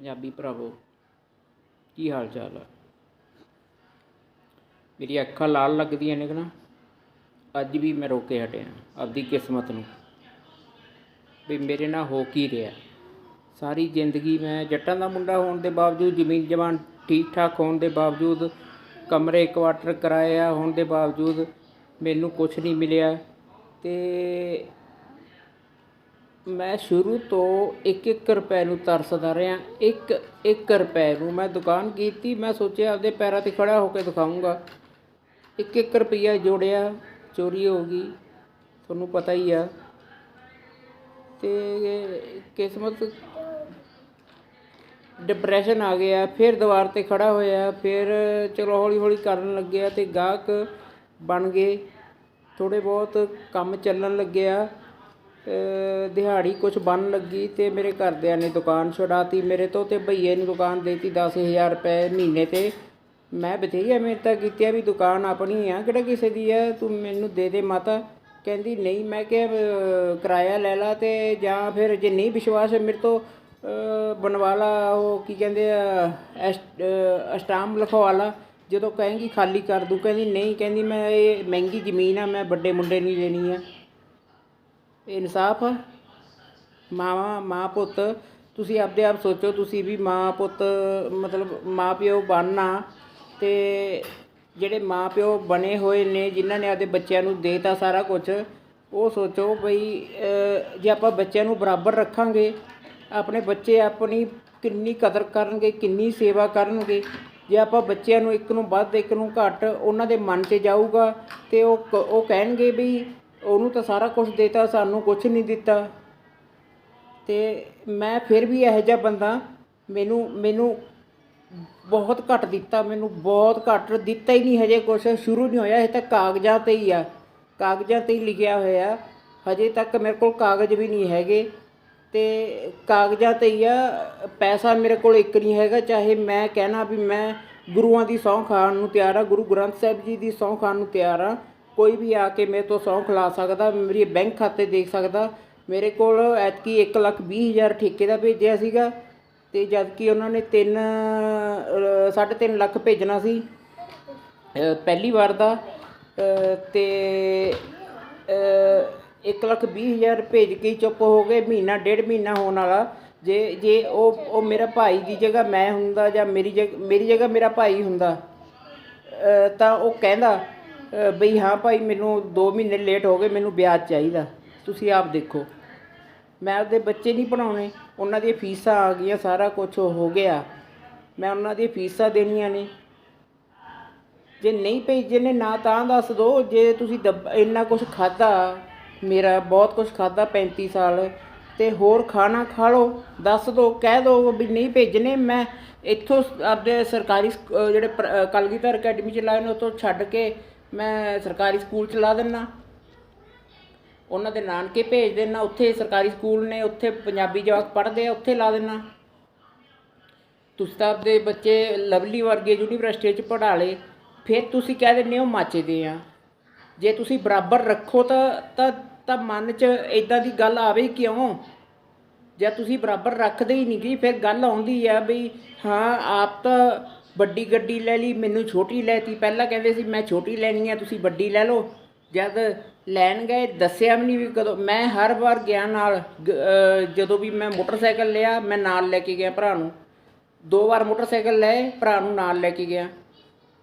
ਪੰਜਾਬੀ ਭਰਾਵੋ, ਕੀ ਹਾਲ ਚਾਲ ਆ? ਮੇਰੀ ਅੱਖਾਂ ਲਾਲ ਲੱਗਦੀਆਂ ਨੇ ਕਿ ਨਾ? ਅੱਜ ਵੀ ਮੈਂ ਰੋਕੇ ਹਟਿਆ, ਆਪਦੀ ਕਿਸਮਤ ਨੂੰ। ਵੀ ਮੇਰੇ ਨਾਲ ਹੋ ਕੀ ਰਿਹਾ? ਸਾਰੀ ਜ਼ਿੰਦਗੀ ਮੈਂ ਜੱਟਾਂ ਦਾ ਮੁੰਡਾ ਹੋਣ ਦੇ ਬਾਵਜੂਦ, ਜ਼ਮੀਨ ਜਵਾਨ ਠੀਕ ਠਾਕ ਹੋਣ ਦੇ ਬਾਵਜੂਦ, ਕਮਰੇ ਕੁਆਟਰ ਕਰਾਇਆ ਹੋਣ ਦੇ ਬਾਵਜੂਦ ਮੈਨੂੰ ਕੁਝ ਨਹੀਂ ਮਿਲਿਆ ਤੇ ਮੈਂ ਸ਼ੁਰੂ ਤੋਂ ਇੱਕ ਇੱਕ ਰੁਪਏ ਨੂੰ ਤਰਸਦਾ ਰਿਹਾ। ਇੱਕ ਇੱਕ ਰੁਪਏ ਨੂੰ ਮੈਂ ਦੁਕਾਨ ਕੀਤੀ, ਮੈਂ ਸੋਚਿਆ ਆਪਦੇ ਪੈਰਾਂ ਤੇ ਖੜਾ ਹੋ ਕੇ ਦਿਖਾਊਂਗਾ। ਇੱਕ ਇੱਕ ਰੁਪਈਆ ਜੋੜਿਆ, ਚੋਰੀ ਹੋ ਗਈ, ਤੁਹਾਨੂੰ ਪਤਾ ਹੀ ਆ। ਤੇ ਕਿਸਮਤ ਡਿਪਰੈਸ਼ਨ ਆ ਗਿਆ, ਫਿਰ ਦੀਵਾਰ ਤੇ ਖੜਾ ਹੋਇਆ, ਫਿਰ ਚਲੋ ਹੌਲੀ ਹੌਲੀ ਕਰਨ ਲੱਗਿਆ ਤੇ ਗਾਹਕ ਬਣ ਗਏ। ਥੋੜੇ ਬਹੁਤ ਕੰਮ ਚੱਲਣ ਲੱਗਿਆ। ਦਿਹਾੜੀ ਕੁਝ ਬਣ ਲੱਗੀ ਤੇ ਮੇਰੇ ਘਰਦਿਆਂ ਨੇ ਦੁਕਾਨ ਛੁਡਾਤੀ। ਮੇਰੇ ਤੋਂ ਤੇ ਭਈਏ ਨੂੰ ਦੁਕਾਨ ਦੇਤੀ 10000 ਰੁਪਏ ਮਹੀਨੇ ਤੇ। ਮੈਂ ਬਥੇਰੀਆਂ ਮਿਹਨਤਾਂ ਕੀਤੀਆਂ ਵੀ ਦੁਕਾਨ ਆਪਣੀ ਆ ਕਿਹੜਾ ਕਿਸੇ ਦੀ ਆ? ਤੂੰ ਮੈਨੂੰ ਦੇ ਦੇ ਮਾਤਾ। ਕਹਿੰਦੀ ਨਹੀਂ ਮੈਂ ਕਿਹਾ ਕਿਰਾਇਆ ਲੈ ਲਾ ਤੇ ਜਾਂ ਫਿਰ ਜੇ ਨਹੀਂ ਵਿਸ਼ਵਾਸ ਮੇਰੇ ਤੋਂ ਅ, ਬਣਵਾ ਲਾ। ਉਹ ਕੀ ਕਹਿੰਦੇ ਆ ਐਸ- ਅਸਟਾਮ ਲਿਖਵਾ ਲਾ। ਜਦੋਂ ਕਹੇਂਗੀ ਖਾਲੀ ਕਰ ਦੂੰ। ਕਹਿੰਦੀ ਨਹੀਂ ਕਹਿੰਦੀ ਮੈਂ ਇਹ ਮਹਿੰਗੀ ਜ਼ਮੀਨ ਆ ਮੈਂ ਵੱਡੇ ਮੁੰਡੇ ਨਹੀਂ ਦੇਣੀ ਆ। ਇਨਸਾਫ ਮਾਵਾਂ, ਮਾਂ ਪੁੱਤ, ਤੁਸੀਂ ਆਪਦੇ ਆਪ ਸੋਚੋ, ਤੁਸੀਂ ਵੀ ਮਾਂ ਪੁੱਤ, ਮਤਲਬ ਮਾਂ ਪਿਓ ਬਣਨਾ ਤੇ ਜਿਹੜੇ ਮਾਂ ਪਿਓ ਬਣੇ ਹੋਏ ਨੇ, ਜਿਨ੍ਹਾਂ ਨੇ ਆਪਦੇ ਬੱਚਿਆਂ ਨੂੰ ਦੇਤਾ ਸਾਰਾ ਕੁਝ ਉਹ ਸੋਚੋ ਬਈ ਜੇ ਆਪਾਂ ਬੱਚਿਆਂ ਨੂੰ ਬਰਾਬਰ ਰੱਖਾਂਗੇ, ਆਪਣੇ ਬੱਚੇ ਆਪਣੀ ਕਿੰਨੀ ਕਦਰ ਕਰਨਗੇ, ਕਿੰਨੀ ਸੇਵਾ ਕਰਨਗੇ, ਜੇ ਆਪਾਂ ਬੱਚਿਆਂ ਨੂੰ ਇੱਕ ਨੂੰ ਵੱਧ, ਇੱਕ ਨੂੰ ਘੱਟ, ਉਹਨਾਂ ਦੇ ਮਨ 'ਚ ਜਾਊਗਾ ਤੇ ਉਹ ਕ- ਉਹ ਕਹਿਣਗੇ ਵੀ ਉਹਨੂੰ ਤਾਂ ਸਾਰਾ ਕੁਝ ਦੇਤਾ, ਸਾਨੂੰ ਕੁਝ ਨਹੀਂ ਦਿੱਤਾ। ਤੇ ਮੈਂ ਫਿਰ ਵੀ ਇਹੋ ਜਿਹਾ ਬੰਦਾ ਮੈਨੂੰ ਮੈਨੂੰ ਬਹੁਤ ਘੱਟ ਦਿੱਤਾ, ਮੈਨੂੰ ਬਹੁਤ ਘੱਟ ਦਿੱਤਾ ਹੀ ਨਹੀਂ ਹਜੇ ਕੁਛ, ਸ਼ੁਰੂ ਨਹੀਂ ਹੋਇਆ ਇਹ ਤਾਂ ਕਾਗਜ਼ਾਂ ਤੇ ਹੀ ਆ। ਕਾਗਜ਼ਾਂ ਤੇ ਹੀ ਲਿਖਿਆ ਹੋਇਆ, ਹਜੇ ਤੱਕ ਮੇਰੇ ਕੋਲ ਕਾਗਜ਼ ਵੀ ਨਹੀਂ ਹੈਗੇ। ਤੇ ਕਾਗਜ਼ਾਂ ਤੇ ਹੀ ਆ, ਪੈਸਾ ਮੇਰੇ ਕੋਲ ਇੱਕ ਨਹੀਂ ਹੈਗਾ, ਚਾਹੇ ਮੈਂ ਕਹਿਣਾ ਵੀ ਮੈਂ ਗੁਰੂਆਂ ਦੀ ਸਹੁੰ ਖਾਣ ਨੂੰ ਤਿਆਰ ਆ, ਗੁਰੂ ਗ੍ਰੰਥ ਸਾਹਿਬ ਜੀ ਦੀ ਸਹੁੰ ਖਾਣ ਨੂੰ ਤਿਆਰ ਆ ਕੋਈ ਵੀ ਆ ਕੇ ਮੇਰੇ ਤੋਂ ਸਹੁੰ ਖਿਲਾ ਸਕਦਾ ਮੇਰੀ ਬੈਂਕ ਖਾਤੇ ਦੇਖ ਸਕਦਾ ਮੇਰੇ ਕੋਲ ਐਤਕੀ ਇੱਕ ਲੱਖ ਵੀਹ ਹਜ਼ਾਰ ਠੇਕੇ ਦਾ ਭੇਜਿਆ ਸੀਗਾ ਤੇ ਜਦ ਕਿ ਉਹਨਾਂ ਨੇ 3 3.5 ਲੱਖ ਭੇਜਣਾ ਸੀ ਪਹਿਲੀ ਵਾਰ ਦਾ ਅ, ਤੇ 1 ਲੱਖ ਵੀਹ ਹਜ਼ਾਰ ਭੇਜ ਕੇ ਹੀ ਚੁੱਪ ਹੋ ਗਏ ਮਹੀਨਾ ਡੇਢ ਮਹੀਨਾ ਹੋਣ ਵਾਲਾ। ਜੇ ਜੇ ਉਹ ਉਹ ਮੇਰਾ ਭਾਈ ਦੀ ਜਗ੍ਹਾ ਮੈਂ ਹੁੰਦਾ ਜਾਂ ਮੇਰੀ ਜਗ੍ਹਾ ਮੇਰੀ ਜਗ੍ਹਾ ਮੇਰਾ ਭਾਈ ਹੁੰਦਾ ਤਾਂ ਉਹ ਕਹਿੰਦਾ ਬਈ ਹਾਂ ਭਾਈ, ਮੈਨੂੰ 2 ਮਹੀਨੇ ਲੇਟ ਹੋ ਗਏ, ਮੈਨੂੰ ਵਿਆਜ ਚਾਹੀਦਾ। ਤੁਸੀਂ ਆਪ ਦੇਖੋ। ਮੈਂ ਆਪਦੇ ਬੱਚੇ ਨਹੀਂ ਪੜਾਉਣੇ ਉਹਨਾਂ ਦੀਆਂ ਫੀਸਾਂ ਆ ਗਈਆਂ, ਸਾਰਾ ਕੁਝ ਹੋ ਗਿਆ। ਮੈਂ ਉਹਨਾਂ ਦੀਆਂ ਫੀਸਾਂ ਦੇਣੀਆਂ ਨੇ। ਜੇ ਨਹੀਂ ਭੇਜੇ ਨੇ ਨਾ ਤਾਂ ਦੱਸ ਦਿਓ ਜੇ ਤੁਸੀਂ ਦੱਬ- ਇੰਨਾ ਕੁਝ ਖਾਦਾ ਮੇਰਾ ਬਹੁਤ ਕੁਝ ਖਾਦਾ 35 ਸਾਲ, ਤੇ ਹੋਰ ਖਾਣਾ ਖਾ ਲਓ, ਦੱਸ ਦਿਓ ਕਹਿ ਦਿਓ ਵੀ ਨਹੀਂ ਭੇਜਣੇ, ਮੈਂ ਇੱਥੋਂ ਆਪਦੇ ਸਰਕਾਰੀ ਸਕ- ਜਿਹੜੇ ਪ੍ਰ- ਅਹ ਕਲਗੀਧਰ ਅਕੈਡਮੀ ਚ ਲਾਏ ਨੇ, ਉੱਥੋਂ ਛੱਡ ਕੇ ਮੈਂ ਸਰਕਾਰੀ ਸਕੂਲ ਚ ਲਾ ਦਿੰਨਾ। ਉਹਨਾਂ ਦੇ ਨਾਨਕੇ ਭੇਜ ਦੇਣਾ ਉੱਥੇ ਸਰਕਾਰੀ ਸਕੂਲ ਨੇ, ਉੱਥੇ ਪੰਜਾਬੀ ਜਵਾਕ ਪੜ੍ਹਦੇ ਆ, ਉੱਥੇ ਲਾ ਦੇਣਾ ਤੁਸੀਂ ਤਾਂ ਆਪਦੇ ਬੱਚੇ ਲਵਲੀ ਵਰਗੇ ਯੂਨੀਵਰਸਿਟੀ 'ਚ ਪੜ੍ਹਾ ਲਏ। ਫਿਰ ਤੁਸੀਂ ਕਹਿ ਦਿੰਦੇ ਹੋ ਮਾਚੇ ਦੇ ਆ। ਜੇ ਤੁਸੀਂ ਬਰਾਬਰ ਰੱਖੋ ਤਾਂ ਤਾਂ ਤਾਂ ਮਨ 'ਚ ਇਦਾਂ ਦੀ ਗੱਲ ਆਵੇ ਕਿਉਂ? ਜੇ ਤੁਸੀਂ ਬਰਾਬਰ ਰੱਖਦੇ ਹੀ ਨਹੀਂ ਗੀ, ਫਿਰ ਗੱਲ ਆਉਂਦੀ ਆ ਵੀ ਹਾਂ, ਆਪ ਤਾਂ ਵੱਡੀ ਗੱਡੀ ਲੈ ਲਈ, ਮੈਨੂੰ ਛੋਟੀ ਲੈਤੀ। ਪਹਿਲਾਂ ਕਹਿੰਦੇ ਸੀ, ਮੈਂ ਛੋਟੀ ਲੈਣੀ ਆ, ਤੁਸੀਂ ਵੱਡੀ ਲੈ ਲਓ। ਜਦ ਲੈਣ ਗਏ, ਦੱਸਿਆ ਵੀ ਨਹੀਂ ਵੀ ਕਦੋਂ। ਮੈਂ ਹਰ ਵਾਰ ਗਿਆ ਨਾਲ, ਗ- ਜਦੋਂ ਵੀ ਮੈਂ ਮੋਟਰਸਾਈਕਲ ਲਿਆ, ਮੈਂ ਨਾਲ ਲੈ ਕੇ ਗਿਆ ਭਰਾ ਨੂੰ। ਦੋ ਵਾਰ ਮੋਟਰਸਾਈਕਲ ਲਏ, ਭਰਾ ਨੂੰ ਨਾਲ ਲੈ ਕੇ ਗਿਆ।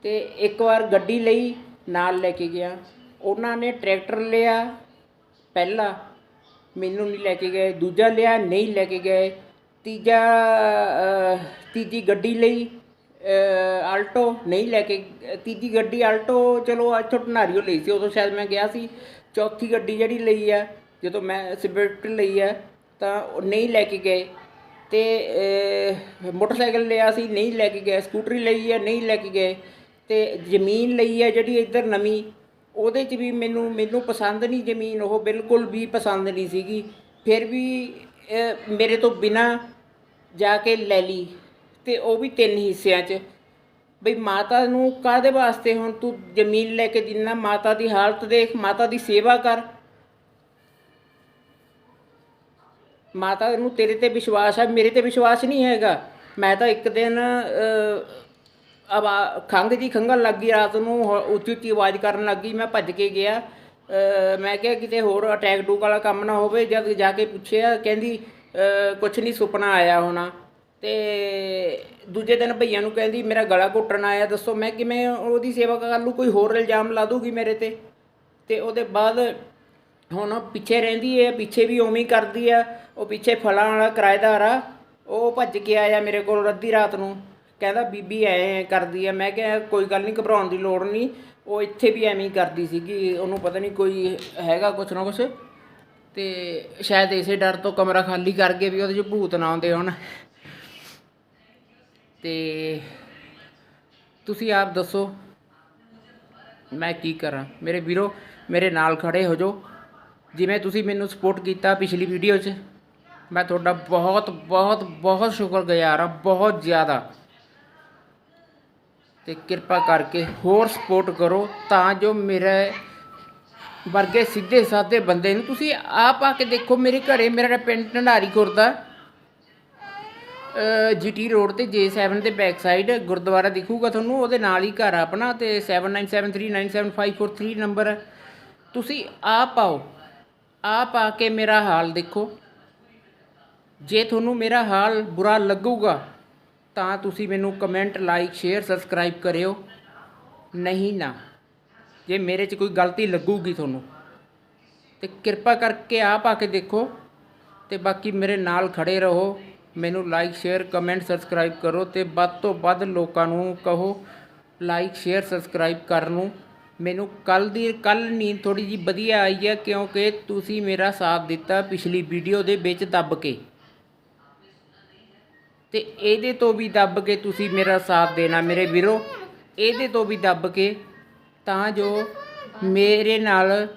ਤੇ ਇੱਕ ਵਾਰ ਗੱਡੀ ਲਈ, ਨਾਲ ਲੈ ਕੇ ਗਿਆ। ਉਹਨਾਂ ਨੇ ਟਰੈਕਟਰ ਲਿਆ, ਪਹਿਲਾ। ਮੈਨੂੰ ਨਹੀਂ ਲੈ ਕੇ ਗਏ। ਦੂਜਾ ਲਿਆ, ਨਹੀਂ ਲੈ ਕੇ ਗਏ। ਤੀਜਾ ਤੀਜੀ ਗੱਡੀ ਲਈ ਆਲਟੋ ਨਹੀਂ ਲੈ ਕੇ ਤੀਜੀ ਗੱਡੀ ਆਲਟੋ, ਚਲੋ, ਅੱਜ ਤੋਂ ਢਨਾਰੀਓ ਲਈ ਸੀ, ਉਦੋਂ ਸ਼ਾਇਦ ਮੈਂ ਗਿਆ ਸੀ। ਚੌਥੀ ਗੱਡੀ ਜਿਹੜੀ ਲਈ ਆ ਜਦੋਂ ਮੈਂ ਸਵਿਫਟ ਲਈ ਹੈ, ਤਾਂ ਉਹ ਨਹੀਂ ਲੈ ਕੇ ਗਏ। ਤੇ ਮੋਟਰਸਾਈਕਲ ਲਿਆ ਸੀ, ਨਹੀਂ ਲੈ ਕੇ ਗਏ। ਸਕੂਟਰੀ ਲਈ ਹੈ, ਨਹੀਂ ਲੈ ਕੇ ਗਏ। ਤੇ ਜ਼ਮੀਨ ਲਈ ਹੈ ਜਿਹੜੀ ਇੱਧਰ ਨਵੀਂ, ਉਹਦੇ 'ਚ ਵੀ ਮੈਨੂੰ ਮੈਨੂੰ ਪਸੰਦ ਨਹੀਂ ਜ਼ਮੀਨ, ਉਹ ਬਿਲਕੁਲ ਵੀ ਪਸੰਦ ਨਹੀਂ ਸੀਗੀ। ਫਿਰ ਵੀ ਮੇਰੇ ਤੋਂ ਬਿਨਾ ਜਾ ਕੇ ਲੈ ਲਈ। ਤੇ ਉਹ ਵੀ ਤਿੰਨ ਹਿੱਸਿਆਂ 'ਚ। ਬਈ ਮਾਤਾ ਨੂੰ ਕਾਹਦੇ ਵਾਸਤੇ ਹੁਣ ਤੂੰ ਜ਼ਮੀਨ ਲੈ ਕੇ ਦਿੰਨਾ? ਮਾਤਾ ਦੀ ਹਾਲਤ ਦੇਖ, ਮਾਤਾ ਦੀ ਸੇਵਾ ਕਰ। ਮਾਤਾ ਨੂੰ ਤੇਰੇ ਤੇ ਵਿਸ਼ਵਾਸ ਹੈ ਮੇਰੇ ਤੇ ਵਿਸ਼ਵਾਸ ਨਹੀਂ ਹੈਗਾ। ਮੈਂ ਤਾਂ ਇੱਕ ਦਿਨ ਆਵਾ ਖੰਘ ਜੀ ਖੰਘਣ ਲੱਗ ਗਈ ਰਾਤ ਨੂੰ ਉੱਚੀ ਉੱਚੀ ਆਵਾਜ਼ ਕਰਨ ਲੱਗ ਗਈ, ਮੈਂ ਭੱਜ ਕੇ ਗਿਆ। ਮੈਂ ਕਿਹਾ ਕਿਤੇ ਹੋਰ ਅਟੈਕ ਟੂਕ ਵਾਲਾ ਕੰਮ ਨਾ ਹੋਵੇ, ਜਦ ਜਾ ਕੇ ਪੁੱਛਿਆ, ਕਹਿੰਦੀ ਕੁਛ ਨਹੀਂ ਸੁਪਨਾ ਆਇਆ ਹੋਣਾ। ਤੇ ਦੂਜੇ ਦਿਨ ਭਈਆ ਨੂੰ ਕਹਿੰਦੀ, ਮੇਰਾ ਗਲਾ ਘੁੱਟਣ ਆਇਆ, ਦੱਸੋ ਮੈਂ ਕਿਵੇਂ ਉਹਦੀ ਸੇਵਾ ਕਰ ਲੂ ਕੋਈ ਹੋਰ ਇਲਜ਼ਾਮ ਲਾ ਦੂਗੀ ਮੇਰੇ ਤੇ? ਤੇ ਉਹਦੇ ਬਾਅਦ ਹੁਣ ਪਿੱਛੇ ਰਹਿੰਦੀ ਹੈ, ਪਿੱਛੇ ਵੀ ਉਵੇਂ ਹੀ ਕਰਦੀ ਆ ਉਹ ਪਿੱਛੇ ਫਲਾਂ ਵਾਲਾ ਕਿਰਾਏਦਾਰ ਆ, ਉਹ ਭੱਜ ਕੇ ਆਇਆ ਮੇਰੇ ਕੋਲ ਅੱਧੀ ਰਾਤ ਨੂੰ। ਕਹਿੰਦਾ, ਬੀਬੀ ਐ ਕਰਦੀ ਆ ਮੈਂ ਕਿਹਾ, ਕੋਈ ਗੱਲ ਨਹੀਂ, ਘਬਰਾਉਣ ਦੀ ਲੋੜ ਨਹੀਂ। ਉਹ ਇੱਥੇ ਵੀ ਐਵੇਂ ਹੀ ਕਰਦੀ ਸੀਗੀ, ਉਹਨੂੰ ਪਤਾ ਨਹੀਂ ਕੋਈ ਹੈਗਾ ਕੁਛ ਨਾ ਕੁਛ। ਤੇ ਸ਼ਾਇਦ ਇਸੇ ਡਰ ਤੋਂ ਕਮਰਾ ਖਾਲੀ ਕਰਕੇ ਵੀ ਉਹਦੇ 'ਚ ਭੂਤ ਨਾ ਆਉਂਦੇ ਹੋਣ। ਤੇ ਤੁਸੀਂ ਆਪ ਦੱਸੋ, ਮੈਂ ਕੀ ਕਰਾਂ? ਮੇਰੇ ਵੀਰੋ, ਮੇਰੇ ਨਾਲ ਖੜੇ ਹੋ ਜਾਓ। ਜਿਵੇਂ ਤੁਸੀਂ ਮੈਨੂੰ ਸਪੋਰਟ ਕੀਤਾ ਪਿਛਲੀ ਵੀਡੀਓ 'ਚ, ਮੈਂ ਤੁਹਾਡਾ ਬਹੁਤ ਬਹੁਤ ਬਹੁਤ ਸ਼ੁਕਰਗੁਜ਼ਾਰ ਹਾਂ, ਬਹੁਤ ਜ਼ਿਆਦਾ। ਤੇ ਕਿਰਪਾ ਕਰਕੇ ਹੋਰ ਸਪੋਰਟ ਕਰੋ ਤਾਂ ਜੋ ਮੇਰੇ ਵਰਗੇ ਸਿੱਧੇ ਸਾਦੇ ਬੰਦੇ ਨੂੰ ਤੁਸੀਂ ਆਪ ਆ ਕੇ ਦੇਖੋ, ਮੇਰੇ ਘਰੇ ਮੇਰਾ ਪਿੰਡ ਢੰਡਾਰੀ ਖੁਰਦਾ। ਜੀਟੀ ਰੋਡ ਤੇ J7 ਦੇ ਬੈਕ ਸਾਈਡ ਗੁਰਦੁਆਰਾ ਦਿਖੂਗਾ ਤੁਹਾਨੂੰ, ਉਹਦੇ ਨਾਲ ਹੀ ਘਰ ਆ ਆਪਣਾ ਤੇ 7973975543 ਨੰਬਰ ਹੈ। ਤੁਸੀਂ ਆਪ ਆਓ, ਆਪ ਆ ਕੇ ਮੇਰਾ ਹਾਲ ਦੇਖੋ। ਜੇ ਤੁਹਾਨੂੰ ਮੇਰਾ ਹਾਲ ਬੁਰਾ ਲੱਗੂਗਾ, ਤਾਂ ਤੁਸੀਂ ਮੈਨੂੰ ਕਮੈਂਟ ਲਾਈਕ ਸ਼ੇਅਰ ਸਬਸਕ੍ਰਾਈਬ ਕਰਿਓ। ਨਹੀਂ ਨਾ, ਜੇ ਮੇਰੇ 'ਚ ਕੋਈ ਗਲਤੀ ਲੱਗੂਗੀ ਤੁਹਾਨੂੰ, ਤੇ ਕਿਰਪਾ ਕਰਕੇ ਆਪ ਆ ਕੇ ਦੇਖੋ, ਤੇ ਬਾਕੀ ਮੇਰੇ ਨਾਲ ਖੜੇ ਰਹੋ। ਮੈਨੂੰ ਲਾਈਕ ਸ਼ੇਅਰ ਕਮੈਂਟ ਸਬਸਕ੍ਰਾਈਬ ਕਰੋ ਤੇ ਵੱਧ ਤੋਂ ਵੱਧ ਲੋਕਾਂ ਨੂੰ ਕਹੋ ਲਾਈਕ ਸ਼ੇਅਰ ਸਬਸਕ੍ਰਾਈਬ ਕਰਨ ਨੂੰ। ਮੈਨੂੰ ਕੱਲ ਦੀ ਕੱਲ ਨੀਂਦ ਥੋੜੀ ਜੀ ਵਧੀਆ ਆਈ ਹੈ ਕਿਉਂਕਿ ਤੁਸੀਂ ਮੇਰਾ ਸਾਥ ਦਿੱਤਾ ਪਿਛਲੀ ਵੀਡੀਓ ਦੇ ਵਿੱਚ ਦੱਬ ਕੇ। ਤੇ ਇਹਦੇ ਤੋਂ ਵੀ ਦੱਬ ਕੇ ਤੁਸੀਂ ਮੇਰਾ ਸਾਥ ਦੇਣਾ ਮੇਰੇ ਵੀਰੋ। ਇਹਦੇ ਤੋਂ ਵੀ ਦੱਬ ਕੇ ਤਾਂ ਜੋ ਮੇਰੇ ਨਾਲ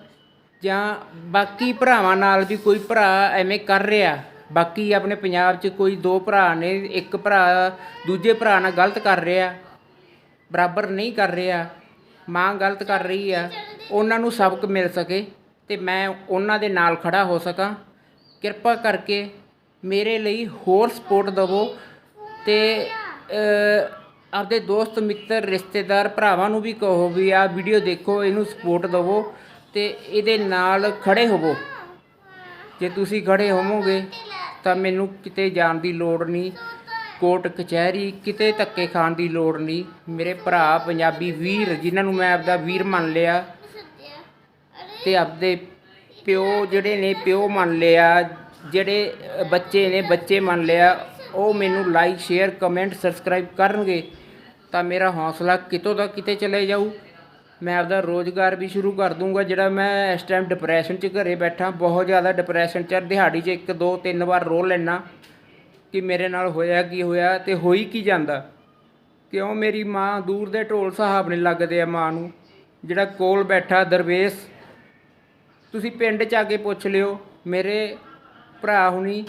ਜਾਂ ਬਾਕੀ ਭਰਾਵਾਂ ਨਾਲ ਵੀ ਕੋਈ ਭਰਾ ਐਵੇਂ ਕਰ ਰਿਹਾ। ਬਾਕੀ ਆਪਣੇ ਪੰਜਾਬ 'ਚ ਕੋਈ ਦੋ ਭਰਾ ਨੇ, ਇੱਕ ਭਰਾ, ਦੂਜੇ ਭਰਾ ਨਾਲ ਗਲਤ ਕਰ ਰਿਹਾ, ਬਰਾਬਰ ਨਹੀਂ ਕਰ ਰਿਹਾ, ਮਾਂ ਗਲਤ ਕਰ ਰਹੀ ਆ, ਉਹਨਾਂ ਨੂੰ ਸਬਕ ਮਿਲ ਸਕੇ ਤੇ ਮੈਂ ਉਹਨਾਂ ਦੇ ਨਾਲ ਖੜਾ ਹੋ ਸਕਾਂ। ਕਿਰਪਾ ਕਰਕੇ ਮੇਰੇ ਲਈ ਹੋਰ ਸਪੋਰਟ ਦਿਵੋ ਤੇ ਆਪਦੇ ਦੋਸਤ, ਮਿੱਤਰ, ਰਿਸ਼ਤੇਦਾਰ, ਭਰਾਵਾਂ ਨੂੰ ਵੀ ਕਹੋ ਵੀ ਆ ਵੀਡੀਓ ਦੇਖੋ, ਇਹਨੂੰ ਸਪੋਰਟ ਦਿਵੋ ਤੇ ਇਹਦੇ ਨਾਲ ਖੜੇ ਹੋਵੋ। ਜੇ ਤੁਸੀਂ ਖੜੇ ਹੋਵੋਗੇ, ਤਾਂ ਮੈਨੂੰ ਕਿਤੇ ਜਾਣ ਦੀ ਲੋੜ ਨਹੀਂ। ਕੋਰਟ ਕਚਹਿਰੀ, ਕਿਤੇ ਧੱਕੇ ਖਾਣ ਦੀ ਲੋੜ ਨਹੀਂ। ਮੇਰੇ ਭਰਾ ਪੰਜਾਬੀ ਵੀਰ, ਜਿਨ੍ਹਾਂ ਨੂੰ ਮੈਂ ਆਪਦਾ ਵੀਰ ਮੰਨ ਲਿਆ, ਤੇ ਆਪਦੇ ਪਿਓ ਜਿਹੜੇ ਨੇ, ਪਿਓ ਮੰਨ ਲਿਆ, ਜਿਹੜੇ ਬੱਚੇ ਨੇ, ਬੱਚੇ ਮੰਨ ਲਿਆ, ਉਹ ਮੈਨੂੰ ਲਾਈਕ ਸ਼ੇਅਰ ਕਮੈਂਟ ਸਬਸਕ੍ਰਾਈਬ ਕਰਨਗੇ, ਤਾਂ ਮੇਰਾ ਹੌਸਲਾ ਕਿਤੋਂ ਦਾ ਕਿਤੇ ਚਲੇ ਜਾਊ? ਮੈਂ ਆਪਦਾ ਰੋਜ਼ਗਾਰ ਵੀ ਸ਼ੁਰੂ ਕਰ ਦੂੰਗਾ, ਜਿਹੜਾ ਮੈਂ ਇਸ ਟਾਈਮ ਡਿਪਰੈਸ਼ਨ 'ਚ ਘਰੇ ਬੈਠਾ, ਬਹੁਤ ਜ਼ਿਆਦਾ ਡਿਪਰੈਸ਼ਨ 'ਚ ਦਿਹਾੜੀ 'ਚ ਇੱਕ, ਦੋ, ਤਿੰਨ ਵਾਰ ਰੋ ਲੈਣਾ ਕਿ ਮੇਰੇ ਨਾਲ ਹੋਇਆ ਕੀ ਹੋਇਆ ਤੇ ਹੋਈ ਕੀ ਜਾਂਦਾ। ਕਿਉਂ ਮੇਰੀ ਮਾਂ ਦੂਰ ਦੇ ਢੋਲ ਸਾਹਿਬ ਨੇ ਲੱਗਦੇ ਆ ਮਾਂ ਨੂੰ, ਜਿਹੜਾ ਕੋਲ ਬੈਠਾ ਦਰਵੇਸ਼। ਤੁਸੀਂ ਪਿੰਡ 'ਚ ਆ ਕੇ ਪੁੱਛ ਲਿਓ, ਮੇਰੇ ਭਰਾ ਹੁਣੀ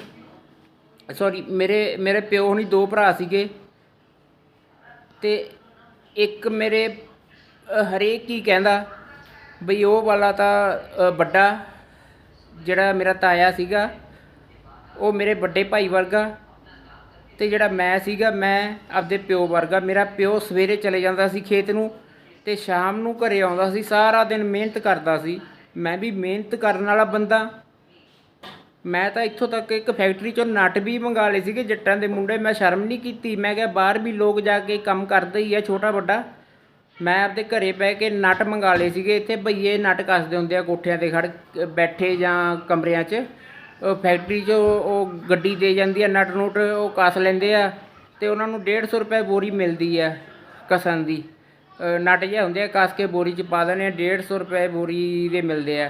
ਸੌਰੀ ਮੇਰੇ ਮੇਰੇ ਪਿਓ ਹੁਣੀ ਦੋ ਭਰਾ ਸੀਗੇ ਤੇ ਇੱਕ ਮੇਰੇ ਹਰੇਕ ਹੀ ਕਹਿੰਦਾ, ਬਈ ਉਹ ਵਾਲਾ ਤਾਂ ਵੱਡਾ, ਜਿਹੜਾ ਮੇਰਾ ਤਾਇਆ ਸੀਗਾ, ਉਹ ਮੇਰੇ ਵੱਡੇ ਭਾਈ ਵਰਗਾ ਤੇ ਜਿਹੜਾ ਮੈਂ ਸੀਗਾ, ਮੈਂ ਆਪਦੇ ਪਿਓ ਵਰਗਾ। ਮੇਰਾ ਪਿਓ ਸਵੇਰੇ ਚਲੇ ਜਾਂਦਾ ਸੀ ਖੇਤ ਨੂੰ ਤੇ ਸ਼ਾਮ ਨੂੰ ਘਰੇ ਆਉਂਦਾ ਸੀ, ਸਾਰਾ ਦਿਨ ਮਿਹਨਤ ਕਰਦਾ ਸੀ। ਮੈਂ ਵੀ ਮਿਹਨਤ ਕਰਨ ਵਾਲਾ ਬੰਦਾ। ਮੈਂ ਤਾਂ ਇੱਥੋਂ ਤੱਕ ਇੱਕ ਫੈਕਟਰੀ ਚੋਂ ਨਟ ਵੀ ਮੰਗਾ ਲਏ ਸੀਗੇ, ਜੱਟਾਂ ਦੇ ਮੁੰਡੇ। ਮੈਂ ਸ਼ਰਮ ਨਹੀਂ ਕੀਤੀ। ਮੈਂ ਕਿਹਾ ਬਾਹਰ ਵੀ ਲੋਕ ਜਾ ਕੇ ਕੰਮ ਕਰਦੇ ਹੀ ਆ ਛੋਟਾ ਵੱਡਾ ਮੈਂ ਆਪਦੇ ਘਰੇ ਬਹਿ ਕੇ ਨਟ ਮੰਗਾ ਲਏ ਸੀਗੇ। ਇੱਥੇ ਭਈਏ ਨਟ ਕੱਸਦੇ ਹੁੰਦੇ ਆ ਕੋਠਿਆਂ ਤੇ ਖੜ ਬੈਠੇ ਜਾਂ ਕਮਰਿਆਂ 'ਚ। ਉਹ ਫੈਕਟਰੀ 'ਚ ਉਹ ਗੱਡੀ ਦੇ ਜਾਂਦੀ ਆ ਨਟ ਨੂਟ ਉਹ ਕੱਸ ਲੈਂਦੇ ਆ ਤੇ ਉਹਨਾਂ ਨੂੰ 150 ਰੁਪਏ ਬੋਰੀ ਮਿਲਦੀ ਆ ਕਸਣ ਦੀ। ਅ, ਨਟ ਜਿਹਾ ਹੁੰਦੇ ਆ ਕੱਸ ਕੇ ਬੋਰੀ 'ਚ ਪਾ ਦਿੰਦੇ ਆ 150 ਰੁਪਏ ਬੋਰੀ ਦੇ ਮਿਲਦੇ ਆ।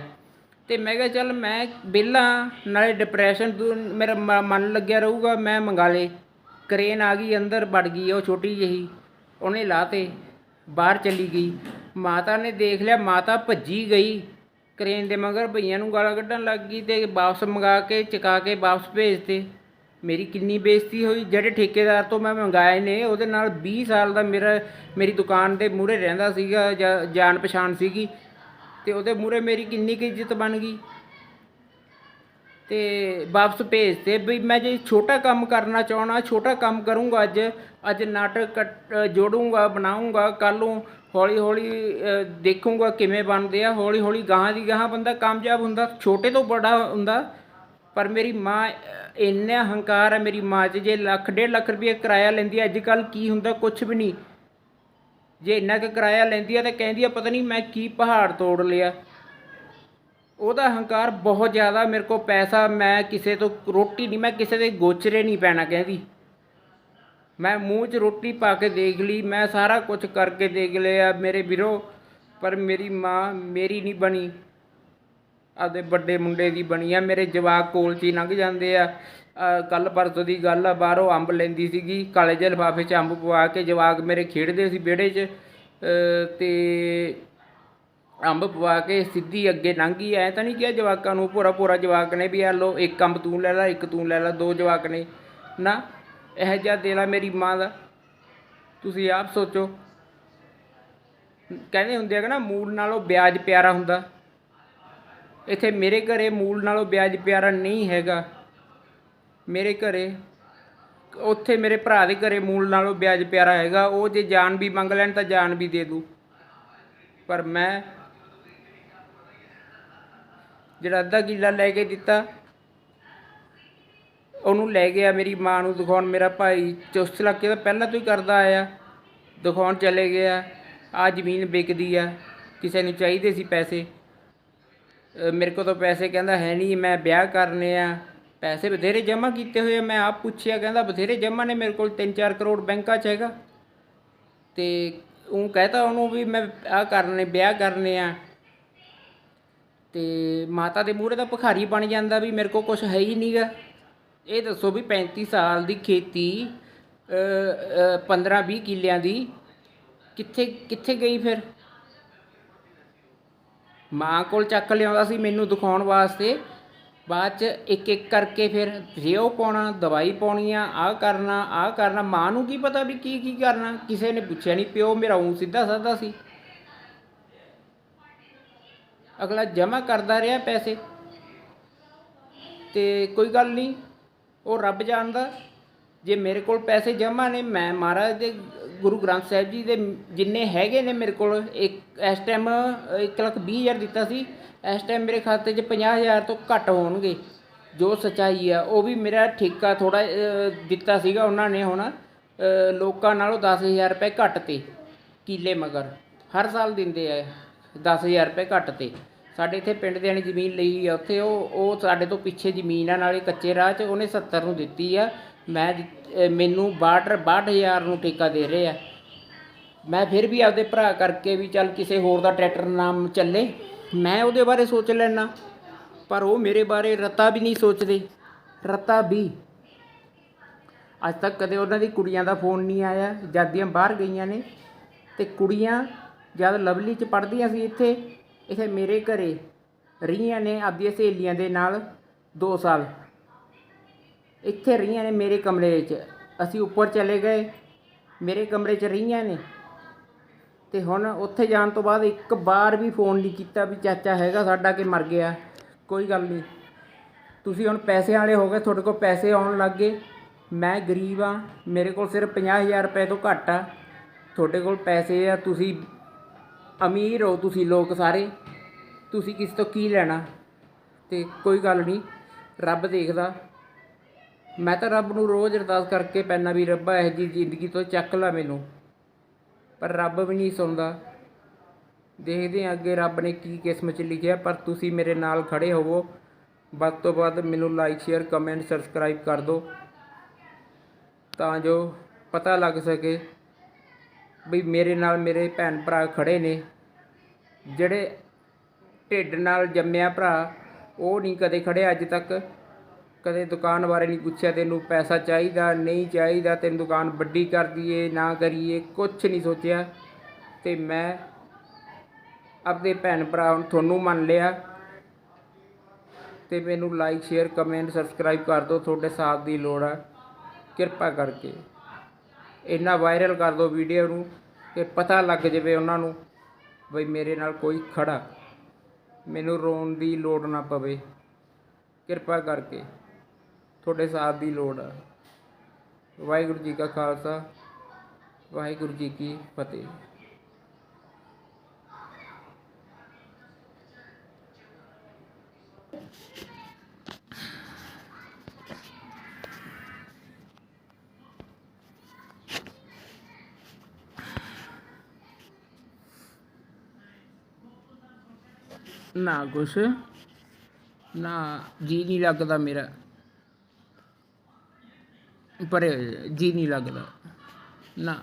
ਤੇ ਮੈਂ ਕਿਹਾ ਚੱਲ ਮੈਂ ਵਿਹਲਾ ਨਾਲੇ ਡਿਪਰੈਸ਼ਨ ਦੂਰ ਮੇਰਾ ਮ- ਮਨ ਲੱਗਿਆ ਰਹੂਗਾ ਮੈਂ ਮੰਗਾ ਲੇ ਕਰੇਨ ਆ ਗਈ ਅੰਦਰ ਵੜ ਗਈ ਉਹ ਛੋਟੀ ਜਿਹੀ ਉਹਨੇ ਲਾਤੇ ਬਾਹਰ ਚਲੀ ਗਈ। ਮਾਤਾ ਨੇ ਦੇਖ ਲਿਆ, ਮਾਤਾ ਭੱਜੀ ਗਈ। ਕਰੇਨ ਦੇ ਮਗਰ ਭਈਆਂ ਨੂੰ ਗਾਲਾਂ ਕੱਢਣ ਲੱਗ ਗਈ ਤੇ ਵਾਪਸ ਮੰਗਾ ਕੇ, ਚਕਾ ਕੇ ਵਾਪਸ ਭੇਜਤੇ। ਮੇਰੀ ਕਿੰਨੀ ਬੇਇੱਜ਼ਤੀ ਹੋਈ। ਜਿਹੜੇ ਠੇਕੇਦਾਰ ਤੋਂ ਮੈਂ ਮੰਗਾਏ ਨੇ, ਉਹਦੇ ਨਾਲ 20 ਸਾਲ ਦਾ ਮੇਰਾ, ਮੇਰੀ ਦੁਕਾਨ ਦੇ ਮੂਹਰੇ ਰਹਿੰਦਾ ਸੀਗਾ, ਜਾਂ ਜਾਣ ਪਛਾਣ ਸੀਗੀ। ਤੇ ਉਹਦੇ ਮੂਹਰੇ ਮੇਰੀ ਕਿੰਨੀ ਕੁ ਇੱਜ਼ਤ ਬਣ ਗਈ। ਤੇ ਵਾਪਸ ਭੇਜਤੇ ਵੀ ਮੈਂ ਜੇ ਛੋਟਾ ਕੰਮ ਕਰਨਾ ਚਾਹਣਾ ਛੋਟਾ ਕੰਮ ਕਰੂੰਗਾ ਅੱਜ ਅੱਜ ਨਾਟਕ ਕੱਟ- ਜੋੜੂੰਗਾ ਬਣਾਉਂਗਾ ਕੱਲ ਨੂੰ ਹੌਲੀ ਹੌਲੀ ਦੇਖੂੰਗਾ ਕਿਵੇਂ ਬਣਦੇ ਆ ਹੌਲੀ ਹੌਲੀ ਗਾਹਾਂ ਦੀ ਗਾਹਾਂ ਬੰਦਾ ਕਾਮਯਾਬ ਹੁੰਦਾ ਛੋਟੇ ਤੋਂ ਬੜਾ ਹੁੰਦਾ ਪਰ ਮੇਰੀ ਮਾਂ ਅ, ਇੰਨਾ ਹੰਕਾਰ ਹੈ ਮੇਰੀ ਮਾਂ 'ਚ ਜੇ ਲੱਖ ਡੇਢ ਲੱਖ ਰੁਪਏ ਕਿਰਾਇਆ ਲੈਂਦੀ ਅੱਜ ਕੱਲ ਕੀ ਹੁੰਦਾ ਕੁਝ ਵੀ ਨਹੀਂ। ਜੇ ਇੰਨਾ ਕੁ ਕਿਰਾਇਆ ਲੈਂਦੀ ਆ ਤਾਂ ਕਹਿੰਦੀ ਆ ਪਤਾ ਨਹੀਂ ਮੈਂ ਕੀ ਪਹਾੜ ਤੋੜ ਲਿਆ। ਉਹਦਾ ਹੰਕਾਰ ਬਹੁਤ ਜ਼ਿਆਦਾ ਮੇਰੇ ਕੋਲ ਪੈਸਾ ਮੈਂ ਕਿਸੇ ਤੋਂ ਰੋਟੀ ਨਹੀਂ ਮੈਂ ਕਿਸੇ ਦੇ ਗੋਚਰੇ ਨਹੀਂ ਪੈਣਾ ਕਹਿੰਦੀ। ਮੈਂ ਮੂੰਹ 'ਚ ਰੋਟੀ ਪਾ ਕੇ ਦੇਖ ਲਈ ਮੈਂ ਸਾਰਾ ਕੁਝ ਕਰਕੇ ਦੇਖ ਲਿਆ ਮੇਰੇ ਵੀਰੋ ਪਰ ਮੇਰੀ ਮਾਂ ਮੇਰੀ ਨਹੀਂ ਬਣੀ। ਆਪਦੇ ਵੱਡੇ ਮੁੰਡੇ ਦੀ ਬਣੀ ਆ ਮੇਰੇ ਜਵਾਕ ਕੋਲ 'ਚ ਹੀ ਲੰਘ ਜਾਂਦੇ ਆ। ਕੱਲ ਪਰਸੋਂ ਦੀ ਗੱਲ ਆ ਬਾਹਰੋਂ ਅੰਬ ਲੈਂਦੀ ਸੀਗੀ ਕਾਲੇ ਜਿਹੇ ਲਿਫਾਫੇ 'ਚ ਅੰਬ ਪਵਾ ਕੇ ਜਵਾਕ ਮੇਰੇ ਖੇਡਦੇ ਸੀ ਵਿਹੜੇ 'ਚ। ਅ, ਤੇ ਅੰਬ ਪਵਾ ਕੇ ਸਿੱਧੀ ਅੱਗੇ ਲੰਘੀ। ਐ ਤਾਂ ਨਹੀਂ ਕਿਹਾ ਜਵਾਕਾਂ ਨੂੰ ਪੂਰਾ ਪੂਰਾ ਜਵਾਕ ਨੇ ਵੀ ਆ ਲੋ ਇੱਕ ਅੰਬ ਤੂੰ ਲੈ ਲੈ, ਇੱਕ ਤੂੰ ਲੈ ਲੈ, ਦੋ ਜਵਾਕ ਨੇ। ਨਾ, ਇਹ ਜਿਹਾ ਦਿਲ ਆ ਮੇਰੀ ਮਾਂ ਦਾ। ਤੁਸੀਂ ਆਪ ਸੋਚੋ। ਕਹਿੰਦੇ ਹੁੰਦੇ ਆ ਕਿ ਨਾ, ਮੂਲ ਨਾਲੋਂ ਵਿਆਜ ਪਿਆਰਾ ਹੁੰਦਾ। ਇੱਥੇ ਮੇਰੇ ਘਰੇ ਮੂਲ ਨਾਲੋਂ ਵਿਆਜ ਪਿਆਰਾ ਨਹੀਂ ਹੈਗਾ। ਮੇਰੇ ਘਰੇ, ਉੱਥੇ ਮੇਰੇ ਭਰਾ ਦੇ ਘਰੇ ਮੂਲ ਨਾਲੋਂ ਵਿਆਜ ਪਿਆਰਾ ਹੈਗਾ। ਉਹ ਜੇ ਜਾਨ ਵੀ ਮੰਗ ਲੈਣ ਤਾਂ ਜਾਨ ਵੀ ਦੇ ਦੂ। ਪਰ ਮੈਂ ਜਿਹੜਾ ਅੱਧਾ ਕਿੱਲਾ ਲੈ ਕੇ ਦਿੱਤਾ। ਉਹਨੂੰ ਲੈ ਗਿਆ ਮੇਰੀ ਮਾਂ ਨੂੰ ਦਿਖਾਉਣ। ਮੇਰਾ ਭਾਈ ਚੁਸਤ ਲੱਗੇ ਤਾਂ ਪਹਿਲਾਂ ਤੋਂ ਹੀ ਕਰਦਾ ਆਇਆ। ਦਿਖਾਉਣ ਚਲੇ ਗਿਆ। ਆ ਜ਼ਮੀਨ ਵਿਕਦੀ ਆ। ਕਿਸੇ ਨੂੰ ਚਾਹੀਦੇ ਸੀ ਪੈਸੇ। ਮੇਰੇ ਕੋਲ ਤਾਂ ਪੈਸੇ ਕਹਿੰਦਾ ਹੈ ਨਹੀਂ, ਮੈਂ ਵਿਆਹ ਕਰਨੇ ਆ। ਪੈਸੇ ਬਥੇਰੇ ਜਮ੍ਹਾਂ ਕੀਤੇ ਹੋਏ ਆ। ਮੈਂ ਆਪ ਪੁੱਛਿਆ, ਕਹਿੰਦਾ ਬਥੇਰੇ ਜਮ੍ਹਾਂ ਨੇ ਮੇਰੇ ਕੋਲ 3-4 ਕਰੋੜ ਬੈਂਕਾਂ 'ਚ ਹੈਗਾ। ਤੇ ਉਹ ਕਹਤਾ ਉਹਨੂੰ ਵੀ ਮੈਂ ਆ ਕਰਨੇ, ਵਿਆਹ ਕਰਨੇ ਆ। ਤੇ ਮਾਤਾ ਦੇ ਮੂਹਰੇ ਤਾਂ ਭਿਖਾਰੀ ਬਣ ਜਾਂਦਾ ਵੀ ਮੇਰੇ ਕੋਲ ਕੁਝ ਹੈ ਹੀ ਨਹੀਂਗਾ ਇਹ ਦੱਸੋ ਵੀ 35 ਸਾਲ ਦੀ ਖੇਤੀ 15-20 ਕਿੱਲਿਆਂ ਦੀ ਕਿੱਥੇ ਕਿੱਥੇ ਗਈ ਫਿਰ? ਮਾਂ ਕੋਲ ਚੱਕ ਲਿਆਉਂਦਾ ਸੀ ਮੈਨੂੰ ਦਿਖਾਉਣ ਵਾਸਤੇ। ਬਾਅਦ ਚ ਇੱਕ ਇੱਕ ਕਰਕੇ ਫਿਰ ਰਿਓ ਪਾਉਣਾ, ਦਵਾਈ ਪਾਉਣੀ ਆ, ਆਹ ਕਰਨਾ ਆਹ ਕਰਨਾ, ਮਾਂ ਨੂੰ ਕੀ ਪਤਾ ਵੀ ਕੀ ਕੀ ਕਰਨਾ? ਕਿਸੇ ਨੇ ਪੁੱਛਿਆ ਨਹੀਂ ਪਿਓ ਮੇਰਾ ਉਂ ਸਿੱਧਾ ਸਾਦਾ ਸੀ। ਅਗਲਾ ਜਮ੍ਹਾਂ ਕਰਦਾ ਰਿਹਾ ਪੈਸੇ। ਤੇ ਕੋਈ ਗੱਲ ਨਹੀਂ, ਉਹ ਰੱਬ ਜਾਣਦਾ, ਜੇ ਮੇਰੇ ਕੋਲ ਪੈਸੇ ਜਮ੍ਹਾਂ ਨੇ, ਮੈਂ ਮਹਾਰਾਜ ਦੇ ਗੁਰੂ ਗ੍ਰੰਥ ਸਾਹਿਬ ਜੀ ਦੇ ਜਿੰਨੇ ਹੈਗੇ ਨੇ ਮੇਰੇ ਕੋਲ, ਇੱਕ, ਇਸ ਟਾਈਮ ਇੱਕ ਲੱਖ ਵੀਹ ਹਜ਼ਾਰ ਦਿੱਤਾ ਸੀ, ਇਸ ਟਾਈਮ ਮੇਰੇ ਖਾਤੇ 'ਚ ਪੰਜਾਹ ਹਜ਼ਾਰ ਤੋਂ ਘੱਟ ਹੋਣਗੇ। ਜੋ ਸਚਾਈ ਆ, ਉਹ ਵੀ ਮੇਰਾ ਠੇਕਾ ਥੋੜਾ ਦਿੱਤਾ ਸੀਗਾ ਉਹਨਾਂ ਨੇ ਹੁਣ ਲੋਕਾਂ ਨਾਲੋਂ 10000 ਰੁਪਏ ਘੱਟ ਤੇ, ਕਿੱਲੇ ਮਗਰ। ਹਰ ਸਾਲ ਦਿੰਦੇ ਆ 10000 ਰੁਪਏ ਘੱਟ ਤੇ। ਸਾਡੇ ਇੱਥੇ ਪਿੰਡ ਦੇ ਨੇ ਜ਼ਮੀਨ ਲਈ ਆ ਉੱਥੇ ਉਹ ਉਹ ਸਾਡੇ ਤੋਂ ਪਿੱਛੇ ਜ਼ਮੀਨ ਆ ਨਾਲੇ ਕੱਚੇ ਰਾਹ 'ਚ ਉਹਨੇ 70 ਨੂੰ ਦਿੱਤੀ ਆ। ਮੈਂ ਦਿੱਤ- ਅ, ਮੈਨੂੰ 62 62000 ਨੂੰ ਠੇਕਾ ਦੇ ਰਹੇ ਆ। ਮੈਂ ਫਿਰ ਵੀ ਆਪਦੇ ਭਰਾ ਕਰਕੇ ਵੀ ਚੱਲ ਕਿਸੇ ਹੋਰ ਦਾ ਟਰੈਕਟਰ ਨਾਮ ਚੱਲੇ। ਮੈਂ ਉਹਦੇ ਬਾਰੇ ਸੋਚ ਲੈਣਾ ਪਰ ਉਹ ਮੇਰੇ ਬਾਰੇ ਰਤਾ ਵੀ ਨਹੀਂ ਸੋਚਦੇ। ਰਤਾ ਵੀ। ਅੱਜ ਤੱਕ ਕਦੇ ਉਹਨਾਂ ਦੀ ਕੁੜੀਆਂ ਦਾ ਫੋਨ ਨਹੀਂ ਆਇਆ ਜਦ ਦੀਆਂ ਬਾਹਰ ਗਈਆਂ ਨੇ। ਤੇ ਕੁੜੀਆਂ ਜਦ ਲਵਲੀ ਚ ਪੜ੍ਹਦੀਆਂ ਸੀ ਇੱਥੇ ਇੱਥੇ ਮੇਰੇ ਘਰੇ ਰਹੀਆਂ ਨੇ ਆਪਦੀਆਂ ਸਹੇਲੀਆਂ ਦੇ ਨਾਲ 2 ਸਾਲ। ਇੱਥੇ ਰਹੀਆਂ ਨੇ ਮੇਰੇ ਕਮਰੇ 'ਚ ਅਸੀਂ ਉੱਪਰ ਚਲੇ ਗਏ। ਮੇਰੇ ਕਮਰੇ 'ਚ ਰਹੀਆਂ ਨੇ। ਤੇ ਹੁਣ ਉੱਥੇ ਜਾਣ ਤੋਂ ਬਾਅਦ ਇੱਕ ਵਾਰ ਵੀ ਫੋਨ ਨਹੀਂ ਕੀਤਾ ਵੀ ਚਾਚਾ ਹੈਗਾ ਸਾਡਾ ਕਿ ਮਰ ਗਿਆ। ਕੋਈ ਗੱਲ ਨਹੀਂ। ਤੁਸੀਂ ਹੁਣ ਪੈਸੇ ਵਾਲੇ ਹੋ ਗਏ, ਤੁਹਾਡੇ ਕੋਲ ਪੈਸੇ ਆਉਣ ਲੱਗ ਗਏ। ਮੈਂ ਗਰੀਬ ਆ ਮੇਰੇ ਕੋਲ ਸਿਰਫ 50000 ਰੁਪਏ ਤੋਂ ਘੱਟ ਆ। ਤੁਹਾਡੇ ਕੋਲ ਪੈਸੇ ਆ, ਤੁਸੀਂ ਅਮੀਰ ਹੋ ਤੁਸੀਂ ਲੋਕ ਸਾਰੇ, ਤੁਸੀਂ ਕਿਸ ਤੋਂ ਕੀ ਲੈਣਾ? ਤੇ ਕੋਈ ਗੱਲ ਨਹੀਂ, ਰੱਬ ਦੇਖਦਾ। ਮੈਂ ਤਾਂ ਰੱਬ ਨੂੰ ਰੋਜ਼ ਅਰਦਾਸ ਕਰਕੇ ਪੈਣਾ ਵੀ ਰੱਬਾ ਇਹ ਜੀ ਜ਼ਿੰਦਗੀ ਤੋਂ ਚੱਕ ਲੈ ਮੈਨੂੰ। ਪਰ ਰੱਬ ਵੀ ਨਹੀਂ ਸੁਣਦਾ। ਦੇਖਦੇ ਹਾਂ ਅੱਗੇ ਰੱਬ ਨੇ ਕੀ ਕਿਸਮ 'ਚ ਲਿਖਿਆ, ਪਰ ਤੁਸੀਂ ਮੇਰੇ ਨਾਲ ਖੜੇ ਹੋਵੋ। ਵੱਧ ਤੋਂ ਵੱਧ ਮੈਨੂੰ ਲਾਈਕ ਸ਼ੇਅਰ ਕਮੈਂਟ ਸਬਸਕ੍ਰਾਈਬ ਕਰ ਦਿਓ। ਤਾਂ ਜੋ ਪਤਾ ਲੱਗ ਸਕੇ ਵੀ ਮੇਰੇ ਨਾਲ ਮੇਰੇ ਭੈਣ ਭਰਾ ਖੜੇ ਨੇ। ਜਿਹੜੇ ਢਿੱਡ ਨਾਲ ਜੰਮਿਆ ਭਰਾ, ਉਹ ਨਹੀਂ ਕਦੇ ਖੜੇ ਅੱਜ ਤੱਕ। ਕਦੇ ਦੁਕਾਨ ਬਾਰੇ ਨਹੀਂ ਪੁੱਛਿਆ, ਤੈਨੂੰ ਪੈਸਾ ਚਾਹੀਦਾ, ਨਹੀਂ ਚਾਹੀਦਾ, ਤੈਨੂੰ ਦੁਕਾਨ ਵੱਡੀ ਕਰ ਦਈਏ, ਨਾ ਕਰੀਏ ਕੁਝ ਨਹੀਂ ਸੋਚਿਆ। ਤੇ ਮੈਂ ਆਪਦੇ ਭੈਣ ਭਰਾ ਹੁਣ ਤੁਹਾਨੂੰ ਮੰਨ ਲਿਆ। ਤੇ ਮੈਨੂੰ ਲਾਈਕ ਸ਼ੇਅਰ ਕਮੈਂਟ ਸਬਸਕ੍ਰਾਈਬ ਕਰ ਦਿਓ, ਤੁਹਾਡੇ ਸਾਥ ਦੀ ਲੋੜ ਆ। ਕਿਰਪਾ ਕਰਕੇ। ਇੰਨਾ ਵਾਇਰਲ ਕਰ ਦਿਓ ਵੀਡੀਓ ਨੂੰ, ਕਿ ਪਤਾ ਲੱਗ ਜਾਵੇ ਉਹਨਾਂ ਨੂੰ। ਬਈ ਮੇਰੇ ਨਾਲ ਕੋਈ ਖੜਾ। ਮੈਨੂੰ ਰੋਣ ਦੀ ਲੋੜ ਨਾ ਪਵੇ। ਕਿਰਪਾ ਕਰਕੇ ਤੁਹਾਡੇ ਸਾਥ ਦੀ ਲੋੜ ਆ। ਵਾਹਿਗੁਰੂ ਜੀ ਕਾ ਖਾਲਸਾ, ਵਾਹਿਗੁਰੂ ਜੀ ਕੀ ਫਤਿਹ। ਨਾ ਕੁਛ ਨਾ ਜੀ ਨਹੀਂ ਲੱਗਦਾ ਮੇਰਾ। ਪਰ ਜੀ ਨਹੀਂ ਲੱਗਦਾ। ਨਾ।